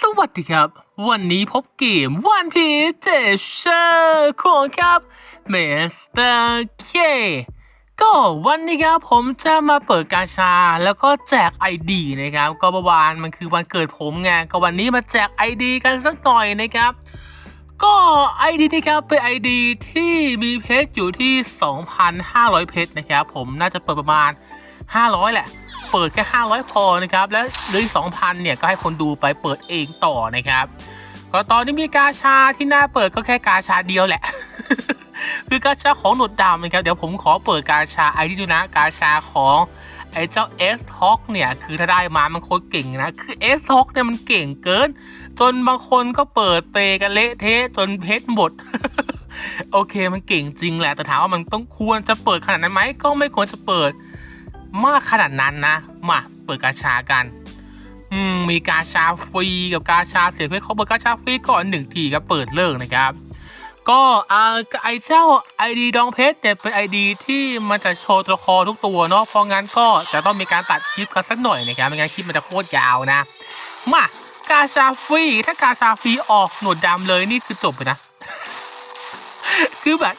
สวัสดีครับ วันนี้พบเกมวันพีเจเชอร์ของครับเมสเตอร์เคก็วันนี้ครับผมจะมาเปิดกาชาแล้วก็แจก ID นะครับ ก็ประวานมันคือวันเกิดผมไงก็วันนี้มาแจก ID กันสักหน่อยนะครับ ก็ ID นะครับเป็น ID ที่มีเพชรอยู่ที่ 2,500 เพชรนะครับ ผมน่าจะเปิดประมาณ 500 แหละ เปิดแค่ 500 พอนะครับแล้วเหลืออีก2,000เนี่ยก็ให้คนดูไปเปิดเองต่อนะครับก็ตอนนี้มีกาชาที่น่าเปิดก็แค่กาชาเดียวแหละ คือกาชาของหนวดดำนะครับเดี๋ยวผมขอเปิดกาชาไอ้ที่ดูนะกาชาของไอ้เจ้า S t o กเนี่ยคือถ้าได้มามันโคตรเก่งนะ คือ S t o กเนี่ยมันเก่งเกิน จนบางคนก็เปิดเปกันเละเทะจนเพชรหมด โอเคมันเก่งจริงแหละแต่ถามว่ามันต้องควรจะเปิดขนาดนั้นไหมก็ไม่ควรจะเปิด มากขนาดนั้นนะ มาเปิดกาชากัน อืมมีกาชาฟรีกับกาชาเสียเพชรเขาเปิดกาชาฟรีก่อนหนึ่งทีครับเปิดเลิกนะครับ ก็อ่าไอเจ้า ID ดองเพชรเนี่ยเป็น ID ที่มันจะโชว์ตัวละครทุกตัวเนาะเพราะงั้นก็จะต้องมีการตัดคลิปกันสักหน่อยนะครับไม่งั้นคลิปมันจะโคตรยาวนะ มากาชาฟรีถ้ากาชาฟรีออกหนวดดำเลยนี่คือจบเลยนะ คือแบบ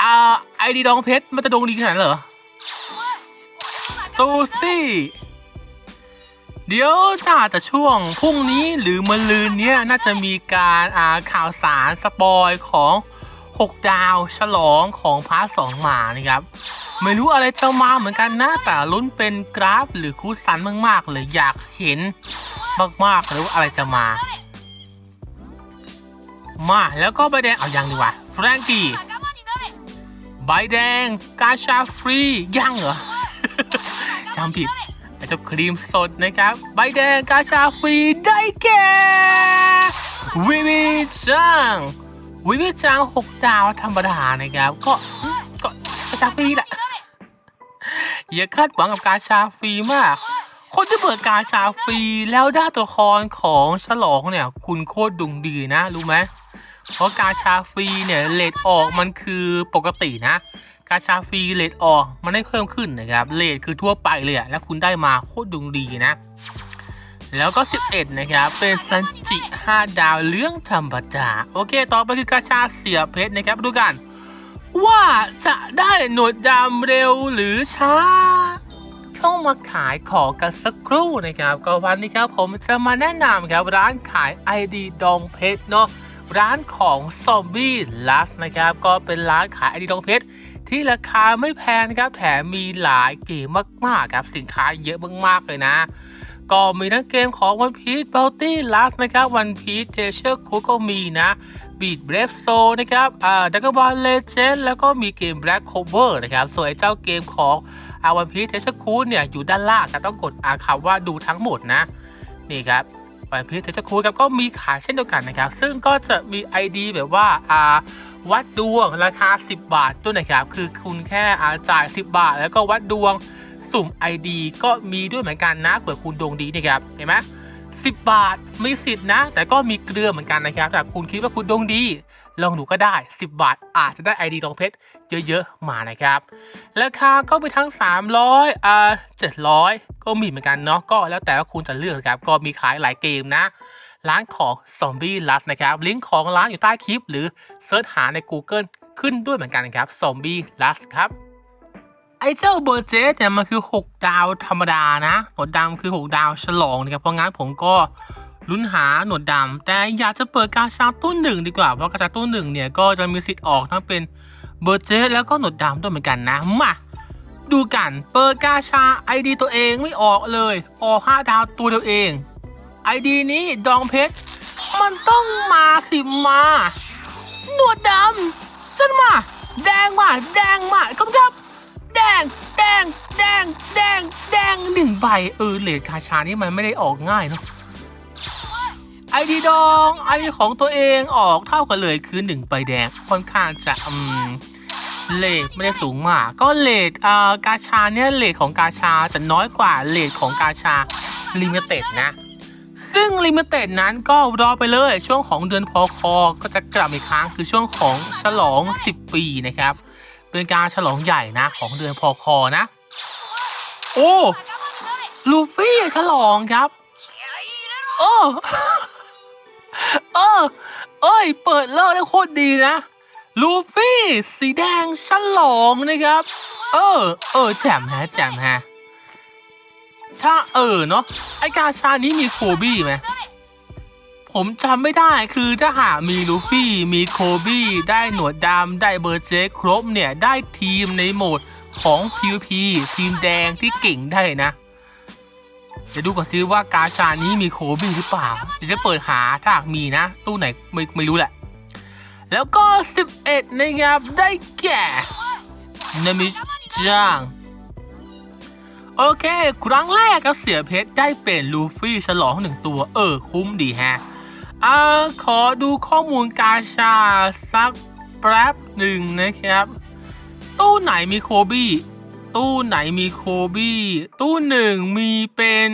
อ่าไอดีดองเพชรมันจะดวงดีขนาดเหรอ ตูซี่ เดี๋ยวน่าจะช่วงพรุ่งนี้หรือมะลืนเนี้ยน่าจะมีการอ่าข่าวสารสปอยของ 6 ดาวฉลองของพาร์ทสองหมานะครับ ไม่รู้อะไรจะมาเหมือนกันนะ แต่ลุ้นเป็นกราฟหรือคูซันมากๆเลยอยากเห็นมากๆเลยว่าอะไรจะมา มาแล้วก็ใบแดงเอายังดีกว่าแฟรงกี้ใบแดงกาชาฟรียังเหรอ จำผิดไอ้เจ้าครีมสดนะครับ ใบแดงกาชาฟรีได้แก่วิวิจังวิวิจังหกดาวธรรมดานะครับ ก็ก็กาชาฟรีแหละอย่าคาดหวังกับกาชาฟรีมาก คนที่เปิดกาชาฟรีแล้วได้ตัวละครของฉลองเนี่ย คุณโคตรดุงดีนะ รู้ไหมเพราะกาชาฟรีเนี่ยเลทออกมันคือปกตินะ กาชาฟรีเลทออมันได้เพิ่มขึ้นนะครับเลทคือทั่วไปเลยอะแล้วคุณได้มาโคตรดวงดีนะ แล้วก็ 11 นะครับ เป็นซันจิ 5 ดาวเรื่องธรรมดาโอเค ต่อไปคือกาชาเสียเพชรนะครับดูกัน ว่าจะได้หนวดดำเร็วหรือช้าเข้ามาขายของกันสักครู่นะครับ ก็วันนี้ครับผมจะมาแนะนำครับร้านขาย ID ดองเพชรเนาะร้านของซอมบี้ลัสนะครับ ก็เป็นร้านขายไอดีดองเพชร ที่ราคาไม่แพงนะครับแถมมีหลายเกมมากๆครับสินค้าเยอะมากๆเลยนะ ก็มีทั้งเกมของ One Piece Bounty Last นะครับ One Piece Treasure Cruise ก็มีนะ Beat Brave Soul นะครับอ่า Dragon Ball Legend แล้วก็มีเกม Black Cover นะครับ ส่วนไอ้เจ้าเกมของอา One Piece Treasure Cruise เนี่ยอยู่ด้านล่างก็ต้องกดอ่าคำว่าดูทั้งหมดนะ นี่ครับวันพีชเทชคูครับก็มีขายเช่นเดียวกันนะครับ ซึ่งก็จะมี ID แบบว่าอ่า วัดดวงราคา 10 บาทด้วยนะครับ คือคุณแค่อาจ่าย 10 บาท แล้วก็วัดดวงสุ่ม ID ก็มีด้วยเหมือนกันนะเผื่อคุณดวงดีนะครับเห็นไหม10บาทมีสิทธิ์นะ แต่ก็มีเกลือเหมือนกันนะครับแต่คุณคิดว่าคุณดวงดี ลองดูก็ได้ 10 บาท อาจจะได้ ID ทองเพชรเยอะๆมานะครับราคาก็มีทั้ง 300อ่า700 ก็มีเหมือนกันเนาะก็แล้วแต่ว่าคุณจะเลือกครับก็มีขายหลายเกมนะ ร้านของ Zombie Lust นะครับลิงก์ของร้านอยู่ใต้คลิป หรือเซิร์ชหาใน Google ขึ้นด้วยเหมือนกันครับ Zombie Lust ครับไอ้เจ้าเบอร์เจสเนี่ยมันคือ 6 ดาวธรรมดานะหนวดดำคือ 6 ดาวฉลองนะครับเพราะงั้นผมก็ลุ้นหาหนวดดำแต่อยากจะเปิดกาชาตู้หนึ่งดีกว่าเพราะกาชาตู้หนึ่งเนี่ยก็จะมีสิทธิ์ออกทั้งเป็นเบอร์เจสแล้วก็หนวดดำด้วยเหมือนกันนะมาดูกันเปิดกาชาไอดีตัวเองไม่ออกเลยออก5ดาวตัวเดียวเอง ไอดีนี้ดองเพชร มันต้องมาสิมา หนวดดำจนมา แดงมา แดงมาครับครับ แดง แดง แดง แดง แดงหนึ่งใบ เออเลดกาชานี่มันไม่ได้ออกง่ายเนาะไอดีดองไอดีของตัวเองออกเท่ากันเลยคือหนึ่งใบแดงค่อนข้างจะอืมเลทไม่ได้สูงมาก ก็เลทอ่ากาชาเนี่ยเลทของกาชาจะน้อยกว่าเลทของกาชาลิมิเต็ดนะ ซึ่งลิมิเต็ดนั้นก็รอไปเลยช่วงของเดือนพอคอก็จะกลับอีกครั้งคือช่วงของฉลอง 10 ปีนะครับ เป็นการฉลองใหญ่นะของเดือนพอคอนะ โอ้ลูฟี่ฉลองครับ โอ้เออเอ้ย เปิดเลิกได้โคตรดีนะ ลูฟี่ สีแดงฉลองนะครับ เออ เออแจ่มฮะแจ่มฮะ ถ้าเออเนาะไอกาชานี้มีโคบี้ไหมผมจำไม่ได้คือถ้าหากมีลูฟี่มีโคบี้ได้หนวดดำได้เบอร์เจครบเนี่ย ได้ทีมในโหมดของ PVP ทีมแดงที่เก่งได้นะเดี๋ยวดูก่อนซิว่ากาชานี้มีโคบี้หรือเปล่า เดี๋ยวจะเปิดหาถ้ามีนะ ตู้ไหนไม่ไม่รู้แหละ แล้วก็ 11 นะครับ ได้แก่นามิจัง โอเค ครั้งแรกก็เสียเพชรได้เป็นลูฟี่ฉลองหนึ่งตัว เออ คุ้มดีแฮะอ่าขอดูข้อมูลกาชาสักแป๊บหนึ่งนะครับ ตู้ไหนมีโคบี้ ตู้ไหนมีโคบี้ ตู้หนึ่งมีเป็น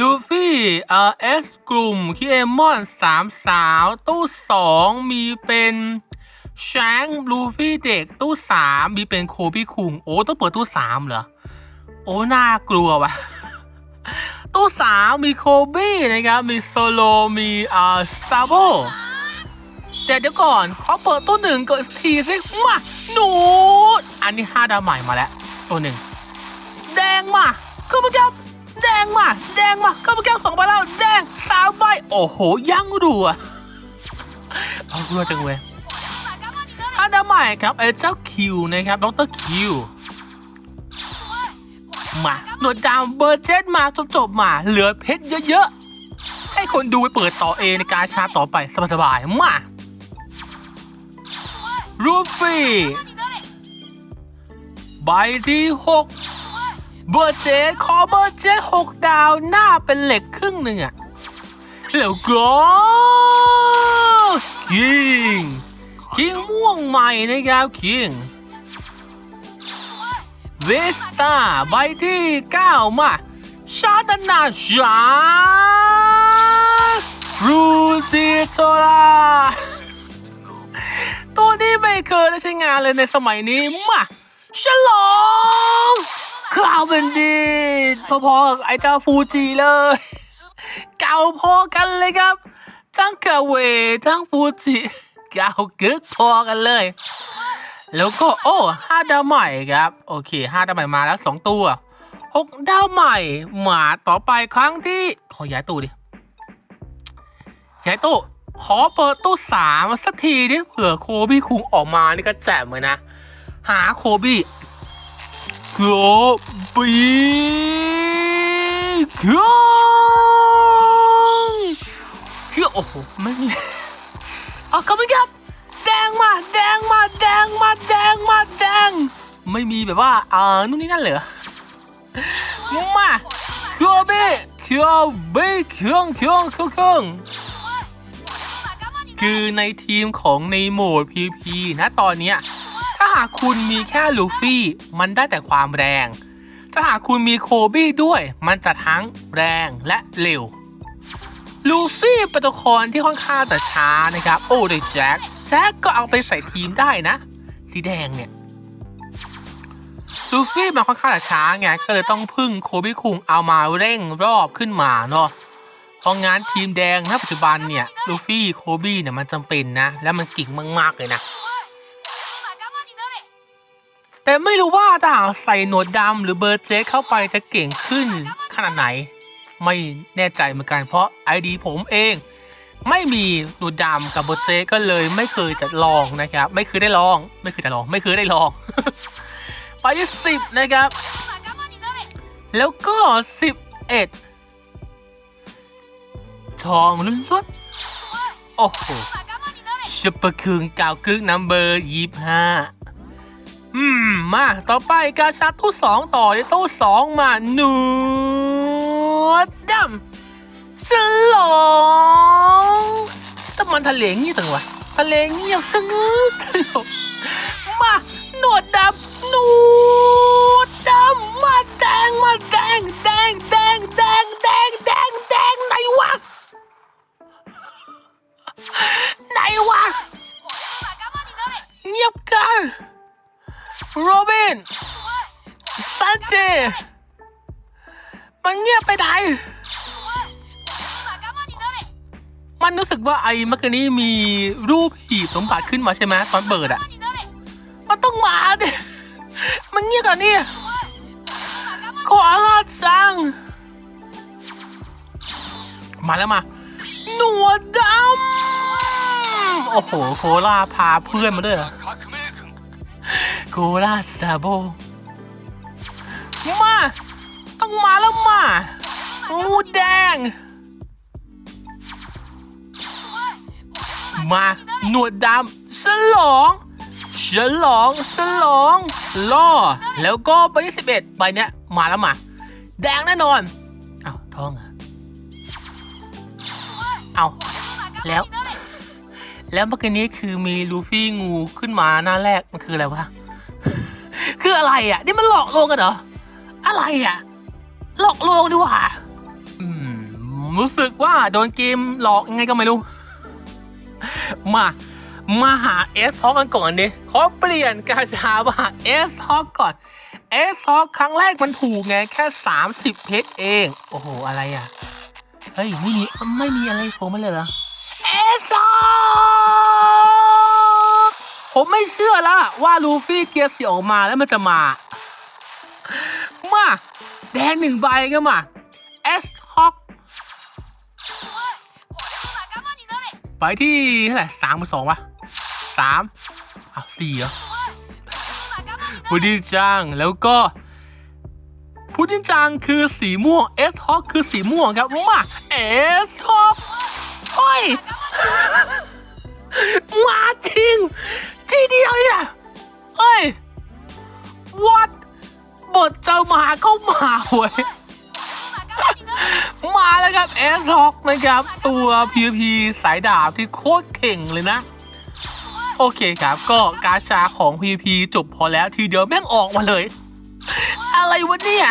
ลูฟี่เอ่อเอสกลุ่มคิเอมอนสามสาว ตู้สองมีเป็นแชงลูฟี่เด็ก ตู้สามมีเป็นโคบี้คุง โอ้ ต้องเปิดตู้สามเหรอ โอ้น่ากลัวว่ะตู้สามมีโคบี้นะครับ มีโซโล มีอ่าซาโบแต่เดี๋ยวก่อนขอเปิดตู้หนึ่งก่อนสักทีสิมาหนูอันนี้ห้าดาวใหม่มาแล้ว ตัวหนึ่ง แดงมาข้าพเจ้าแดงมา แดงมาข้าพเจ้าสองใบแล้วแดงสามใบโอ้โหยังรัวเอารัวจังเว้ยห้าดาวใหม่ครับไอ้เจ้าคิวนะครับดรคิว มาหนวดดาวเบอร์เจ็ดมาจบจบๆมา เหลือเพชรเยอะๆ ให้คนดูไปเปิดต่อเองในการชาต่อไปสบายๆ มารูฟี่ใบที่หกเบอร์เจ็ดขอเบอร์เจ็ดหกดาวหน้าเป็นเหล็กครึ่งหนึ่งอะแล้วก็คิงคิงม่วงใหม่นะครับคิง วิสตาใบที่ 9 มาชาดนาชารูจิโตราตัวนี้ไม่เคยได้ใช้งานเลยในสมัยนี้มาฉลองข้าวเป็นดีพอๆกับไอ้เจ้าฟูจิเลย เก่าพอกันเลยครับ ทั้งกาเวทั้งฟูจิ เก่ากึกพอกันเลย แล้วก็โอ้ห้าดาวใหม่ครับ โอเคห้าดาวใหม่มาแล้วสองตัวหกดาวใหม่มาต่อไปครั้งที่ขอย้ายตู้ดิย้ายตู้ขอเปิดตู้สามสักทีดิเผื่อโคบี้คุงออกมานี่ก็แจ่มเลยนะ หาโคบี้โคบี้คุงคือโอ้โหไม่งเอาเข้าไปครับ แดงมาแดงมาแดงมาแดงมาแดง ไม่มีแบบว่าเออนู่นนี่นั่นเหรอมาเคียวเบ้เคียวบ้เคียงเคียงเคียงเคียงคือในทีมของในโหมด PVP นะตอนเนี้ยถ้าหากคุณมีแค่ลูฟี่มันได้แต่ความแรง ถ้าหากคุณมีโคบี้ด้วย มันจะทั้งแรงและเร็วลูฟี่เป็นตัวละครที่ค่อนข้างแต่ช้านะครับ โอ้เดแจ็ค แจ็คก็เอาไปใส่ทีมได้นะ สีแดงเนี่ยลูฟี่มันค่อนข้างจะช้าไงก็เลยต้องพึ่งโคบิคุงเอามาเร่งรอบขึ้นมาเนาะเพราะงั้นทีมแดงณปัจจุบันเนี่ยลูฟี่โคบี้เนี่ยมันจำเป็นนะ และมันเก่งมากๆเลยนะ แต่ไม่รู้ว่าถ้าหาใส่หนวดดำหรือเบอร์เจเข้าไปจะเก่งขึ้นขนาดไหน ไม่แน่ใจเหมือนกันเพราะไอดีผมเอง ไม่มีหนวดดำกับเบอร์เจก็เลยไม่เคยจะลองนะครับ ไม่เคยได้ลอง ไม่เคยจะลอง ไม่เคยได้ลอง ไปที่สิบนะครับ แล้วก็สิบเอ็ดทองล้วนๆโอ้โหชุปเปอร์คึงกาวกึกนัมเบอร์ยี่ห้าอืม มาต่อไปกาชาตู้สองต่อในตู้สองมาหนวดดำ ฉลองแต่มันทะเลเงียบจังวะทะเลเงียบสงบสงบมาหนวดดำหนวดดำมาแดงมาแดงแดงแดงแดงแดงแดงแดงไหนวะไหนวะเงียบกันโรบินซันเจมันเงียบไปไหน มันรู้สึกว่าไอ้มักกะนี่มีรูปหีบสมบัติขึ้นมาใช่ไหมตอนเปิดอะมันต้องมาดิมันเงียบกว่านี่ขอลาดสังมาแล้วมา หนวดดำ โอ้โห โคล่าพาเพื่อนมาด้วยโคล่าซาโบ มา ต้องมาแล้วมางูแดง มา หนวดดำฉลองฉลองฉลองล่อ แล้วก็ใบที่สิบเอ็ดใบเนี้ยมาแล้วมา แดงแน่นอนเอาทองเหรอเอาแล้ว แล้วเมื่อกี้นี้คือมีลูฟี่งูขึ้นมาหน้าแรกมันคืออะไรวะ คืออะไรอะ นี่มันหลอกลวงกันเหรอ อะไรอะ หลอกลวงดีกว่า อืม รู้สึกว่าโดนเกมหลอกยังไงก็ไม่รู้ มามาหาเอสฮอกกันก่อนดิขอเปลี่ยนกาชามาหาเอสฮอกก่อนเอสฮอกครั้งแรกมันถูกไงแค่ 30 เพชรเอง โอ้โห อะไรอะ เฮ้ย ไม่มี ไม่มีอะไรผล่มาเลยเหรอเอสฮอกผมไม่เชื่อละว่าลูฟี่เกียร์เสียออกมาแล้วมันจะมา มา แดงหนึ่งใบก็มาเอส ไปที่เท่าไหร่สามสองวะสามอ้าสี่เหรอพูดินจังแล้วก็พุดินจังคือสีม่วงเอสท็อกคือสีม่วงครับมาเอสท็อกเฮ้ยมาจริง ทีเดียวเนี่ยเฮ้ยวัดบทเจ้ามาเข้ามาเว้ย สล็อกนะครับ ตัว PVP สายดาบที่โคตรเข่งเลยนะ โอเคครับก็กาชาของ PVP จบพอแล้วทีเดียวแม่งออกมาเลย อะไรวะเนี่ย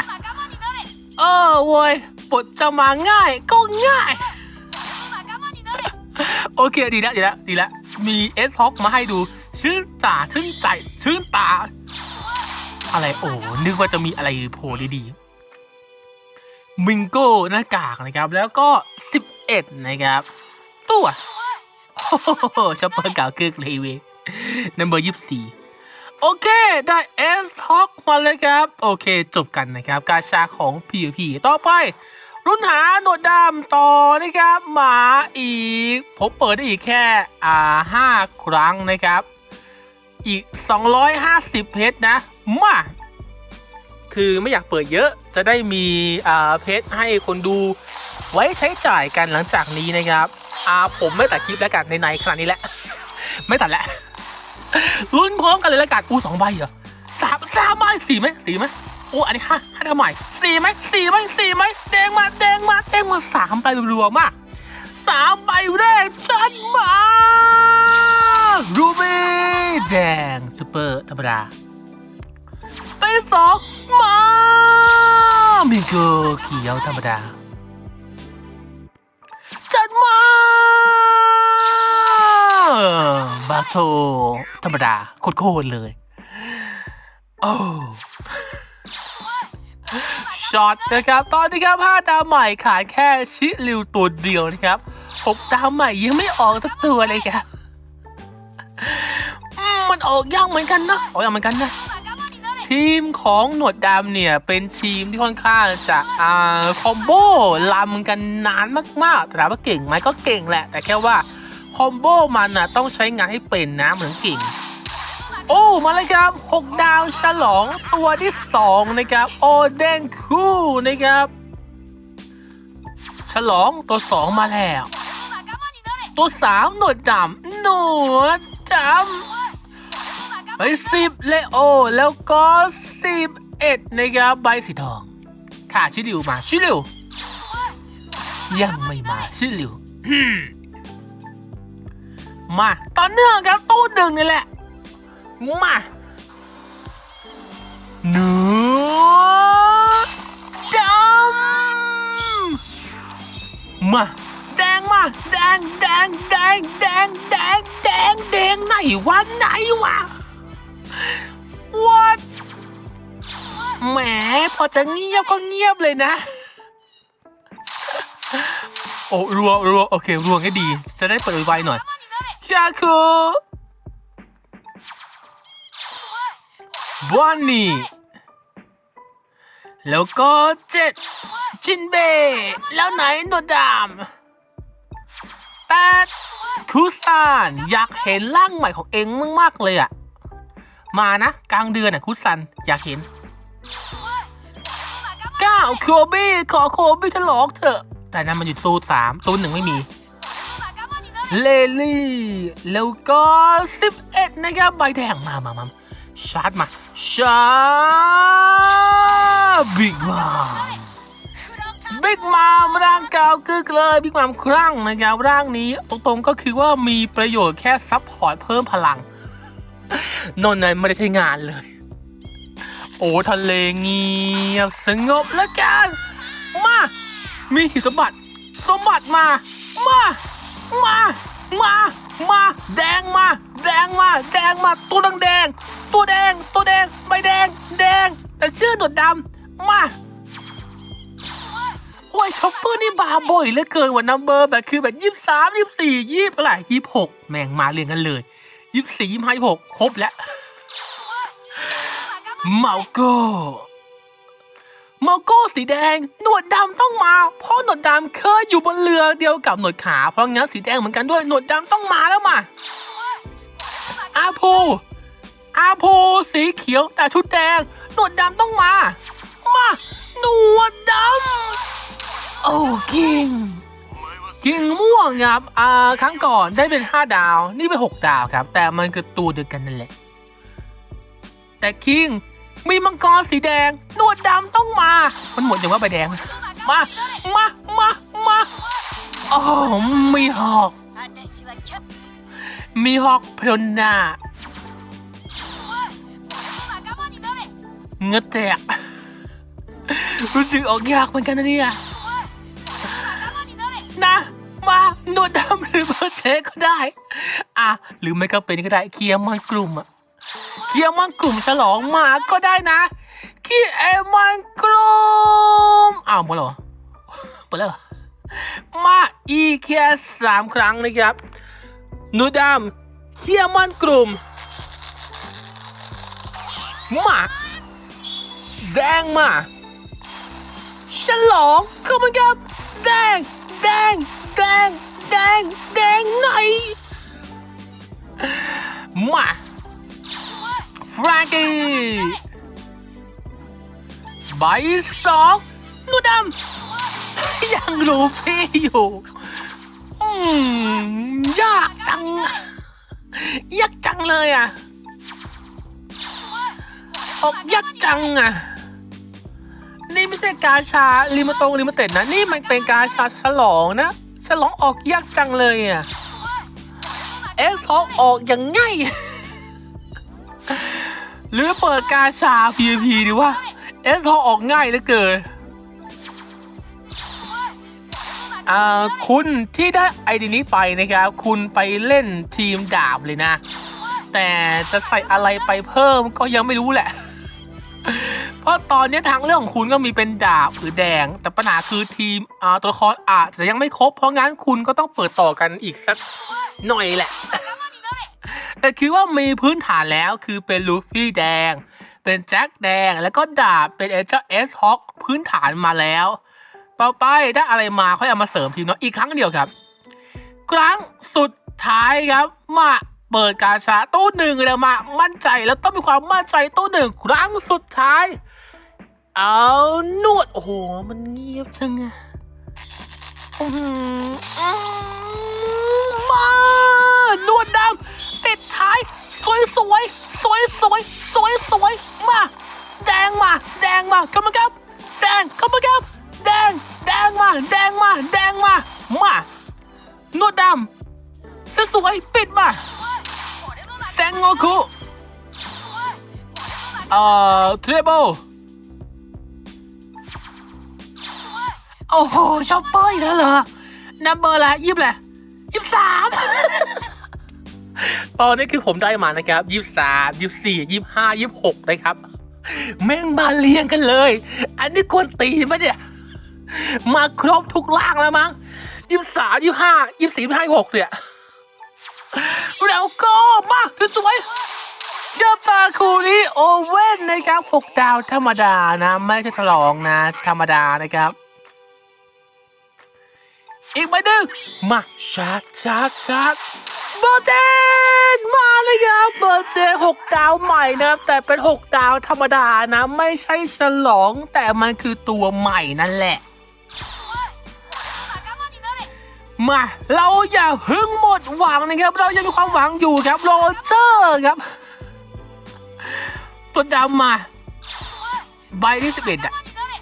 เออโว้ยบดจะมาง่ายก็ง่าย โอเคดีแล้วดีแล้วดีแล้วมีเอสล็อกมาให้ดู ชื่นตาชื่นใจชื่นตา อะไรโอ้นึกว่าจะมีอะไรโผล่ดีๆ มิงโก้หน้ากากนะครับ แล้วก็ 11 นะครับ ตัวโอ้โหชอปเปอร์เก่าเกิกเลยเว้ยนัมเบอร์ยี่สี่โอเค ได้เอสท็อกมาเลยครับ โอเค จบกันนะครับ กาชาของ PVP ต่อไป รุ่นหาหนวดดำต่อนะครับ หมาอีก ผมเปิดได้อีกแค่อ่าห้าครั้งนะครับ อีก 250 เพชรนะ มา คือไม่อยากเปิดเยอะจะได้มีอ่าเพชรให้คนดูไว้ใช้จ่ายกันหลังจากนี้นะครับอ่าผมไม่ตัดคลิปแล้วกันในในขนาดนี้แหละ ไม่ตัดแล้วลุ้นพร้อมกันเลยแล้วกันอู้สองใบเหรอสามสามใบสี่ไหมสี่ไหมโอ้อันนี้ห้าห้าทำไมสี่ไหมสี่ไหมสี่ไหมแดงมาแดงมาแดงมาสามใบรัวๆมากสามใบแรกจัดมารูบี้แดงซูเปอร์ธรรมดา ไปสองมามิงโกเขียวธรรมดาจัดมาบาโทธรรมดาโคตรเลย โอ้ช็อตนะครับ ตอนนี้ครับ5ดาวใหม่ขาดแค่ชิลิวตัวเดียวนะครับ6ดาวใหม่ยังไม่ออกสักตัวเลยครับ มันออกยากเหมือนกันนะ ออกยากเหมือนกันนะ ทีมของหนวดดำเนี่ย เป็นทีมที่ค่อนข้างจะอ่าคอมโบลำกันนานมากๆถามว่าเก่งไหมก็เก่งแหละ แต่แค่ว่าคอมโบมันนะต้องใช้งานให้เป็นนะเหมือนเก่ง โอ้ มาเลยครับ 6 ดาวฉลองตัวที่ 2 นะครับ โอเดงคู่นะครับ ฉลองตัว 2 มาแล้ว ตัว 3 หนวดดำหนวดดำ ไปสิบเลโอ แล้วก็สิบเอ็ดนะครับใบสีทอง ค่ะชิลิวมาชิลิวยังไม่มาชิลิวมาตอนเนื่องครับตู้หนึ่งนี่แหละ มาเนื้อดำมาแดงมาแดงแดงแดงแดงแดงแดงแดงไหนวะไหนวะ วัดแหมพอจะเงียบก็เงียบเลยนะ โอ้รัวรัวโอเครัวง่าดี จะได้เปิดไวหน่อยชาคูบอนนี่ แล้วก็เจ็ดชินเบ้แล้วไหนโนดามแปดคุซาน อยากเห็นร่างใหม่ของเองมาก ๆ เลยอะ มานะ กลางเดือนอะคุสันอยากเห็นก้าวโคบี้ขอโคบี้ฉลองเถอะ แต่นั้นมันอยู่ตู้สามตู้หนึ่งไม่มี เลลี่ แล้วก็สิบเอ็ดนะครับใบแดงมามามาชาร์จมา ชาร์จบิ๊กมาบิ๊กมามร่างกาวคือเลยบิ๊กมามครั่งนะครับร่างนี้ตรงๆก็คือว่ามีประโยชน์แค่ซับพอร์ตเพิ่มพลัง นนนั้นไม่ได้ใช้งานเลย โอ้ทะเลเงียบสงบแล้วกันมา มีหิสมบัติ สมบัติมา มา มา มา มา แดงมา แดงมา แดงมา ตัวแดงแดง ตัวแดง ตัวแดง ใบแดง แดง แต่ชื่อหนวดดำ มาโอ้ยช็อปเปอร์นี่บาบ่อยเหลือเกินว่านัมเบอร์แบบคือแบบยี่สามยี่สี่ยี่เท่าไรยี่หกแม่งมาเรียงกันเลย ยี่สี่ยี่ห้าหกครบแล้วเมาโก้เมาโก้สีแดง หนวดดำต้องมา เพราะหนวดดำเคยอยู่บนเรือเดียวกับหนวดขา เพราะงั้นสีแดงเหมือนกันด้วย หนวดดำต้องมาแล้วมา อาภูอาภูสีเขียวแต่ชุดแดง หนวดดำต้องมา มา หนวดดำ โอ้กิง คิงม่วงครับอ่าครั้งก่อนได้เป็น 5 ดาว นี่เป็น 6 ดาวครับ แต่มันคือตัวเดียวกันนั่นแหละ แต่คิงมีมังกรสีแดง หนวดดำต้องมา มันหมดอย่างว่าใบแดง มา มา มา มาอ้มีหอก มีหอกพลนนาเงือแตก รู้สึกออกยากเหมือนกันนะเนี่ยนะ มาหนวดดำหรือเบอร์เชก็ได้ อะ หรือไม่ก็เป็นก็ได้เคียร์มันกลุ่มอะเคียร์มันกลุ่มฉลองมาก็ได้นะเคียร์มันกลุ่มอ้าวหมดแล้วหรอหมดแล้วเหรอมาอีกแค่สามครั้งนะครับหนูดำเคียร์มันกลุ่มมาแดงมาฉลองเข้ามาครับแดงแดง แดงแดงแดงไหนอยมาฟรานกี้ใบสองหนูดำยังรู้พี่อยู่อืมยากจัง ยากจังเลยอะออกยากจังอะ นี่ไม่ใช่กาชาลิมิตงลิมิเต็ดนะ นี่มันเป็นกาชาฉลองนะ ฉลองออกยากจังเลยอะเอสเขาออกอย่างง่ายหรือเปิดกาชา PVP ดีว่าเอสเขาออกง่ายเหลือเกินอ่าคุณที่ได้ไอดีนี้ไปนะครับ คุณไปเล่นทีมดาบเลยนะ แต่จะใส่อะไรไปเพิ่มก็ยังไม่รู้แหละ เพราะตอนนี้ทางเรื่องของคุณก็มีเป็นดาบหรือแดง แต่ปัญหาคือทีมอ่าตัวละครอาจจะยังไม่ครบ เพราะงั้นคุณก็ต้องเปิดต่อกันอีกสักหน่อยแหละ แต่คือว่ามีพื้นฐานแล้วคือเป็นลูฟี่แดง เป็นแจ็คแดง แล้วก็ดาบเป็นเอเจอร์เอสฮอคพื้นฐานมาแล้วต่อไปได้อะไรมาค่อยเอามาเสริมทีมเนาะอีกครั้งเดียวครับ ครั้งสุดท้ายครับมาเปิดกาชาตู้หนึ่งแล้วมามั่นใจแล้วต้องมีความมั่นใจตู้หนึ่งครั้งสุดท้าย เอานวด โอ้โห มันเงียบจังอะมานวดดำปิดท้าย สวยสวยสวยสวยสวยสวยมา แดงมา แดงมาเข้ามาครับ แดงเข้ามาครับ แดง แดงมา แดงมา แดงมา มา นวดดำสวยสวยปิดมาแซงโงคุเอ่อทรเบิล โอ้โหชอปเปอร์อีกแล้วเหรอนัมเบอร์ละยี่สิบแหละยี่สิบสามตอนนี้คือผมได้มานะครับยี่สิบสามยี่สิบสี่ยี่สิบห้ายี่สิบหกนะครับ แม่งมาเรียงกันเลย อันนี้ควรตีไหมเนี่ย มาครบทุกล่างแล้วมั้งยี่สิบสามยี่สิบห้ายี่สิบสี่ยี่สิบห้าหกเนี่ยแล้วก็มาสวยเจ้าปาคูริโอเว่นนะครับหกดาวธรรมดานะ ไม่ใช่ฉลองนะ ธรรมดานะครับ อีกใบหนึ่งมาชาร์จชาร์จชาร์จเบอร์เจนมาเลยครับเบอร์เจนหกดาวใหม่นะครับแต่เป็นหกดาวธรรมดานะ ไม่ใช่ฉลอง แต่มันคือตัวใหม่นั่นแหละมาเราอย่าพึ่งหมดหวังนะครับ เรายังมีความหวังอยู่ครับโรเจอร์ครับ ตัวดำมา ใบที่สิบเอ็ดอะ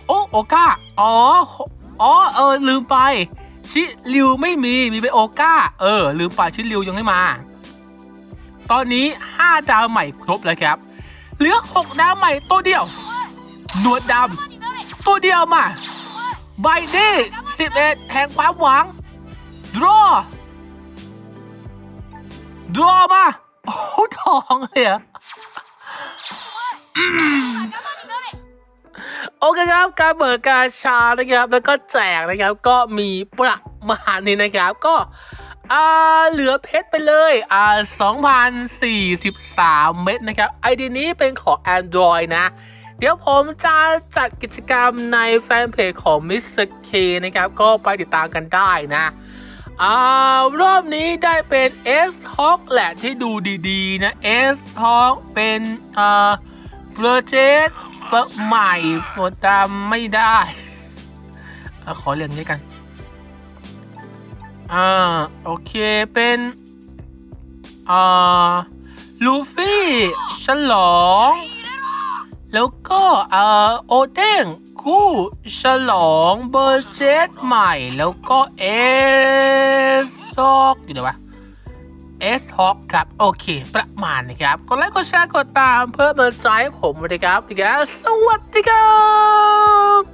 โอ้โอก้าอ๋อ อ๋อ เออ ลืมไป ชิลิวไม่มีมีไปโอก้า เออ ลืมไปชิลิวยังไม่มา ตอนนี้ 5 ดาวใหม่ครบแล้วครับ เหลือ 6 ดาวใหม่ตัวเดียว หนวดดำตัวเดียวมาใบเด้11 แห่งความหวังดรอดรอมา โอ้ทองเลยอะ โอเคครับ การเบิกกาชานะครับ แล้วก็แจกนะครับ ก็มีประมาณนี้นะครับ ก็อ่าเหลือเพชรไปเลยอ่า2,043 เม็ดนะครับ ไอดีนี้เป็นของ Android นะ เดี๋ยวผมจะจัดกิจกรรมในแฟนเพจของ Mr. K นะครับ ก็ไปติดตามกันได้นะอ่ารอบนี้ได้เป็น S Talk แหละที่ดูดีๆ นะ S Talk เป็นอ่าเบอร์ เจสเบอร์ใหม่หมดดำไม่ได้ขอเรียงนี้กัน อ่า โอเคเป็น อ่า ลูฟี่ฉลอง แล้วก็เอ่อโอเด้งคู่ฉลองเบอร์เจสใหม่ แล้วก็เอสซอกอยู่ไหนวะ เอสท็อกครับ โอเค ประมาณนะครับ กดไลค์กดแชร์กดตามเพื่อเป็นกำลังใจให้ผมนะครับดีครับสวัสดีครับ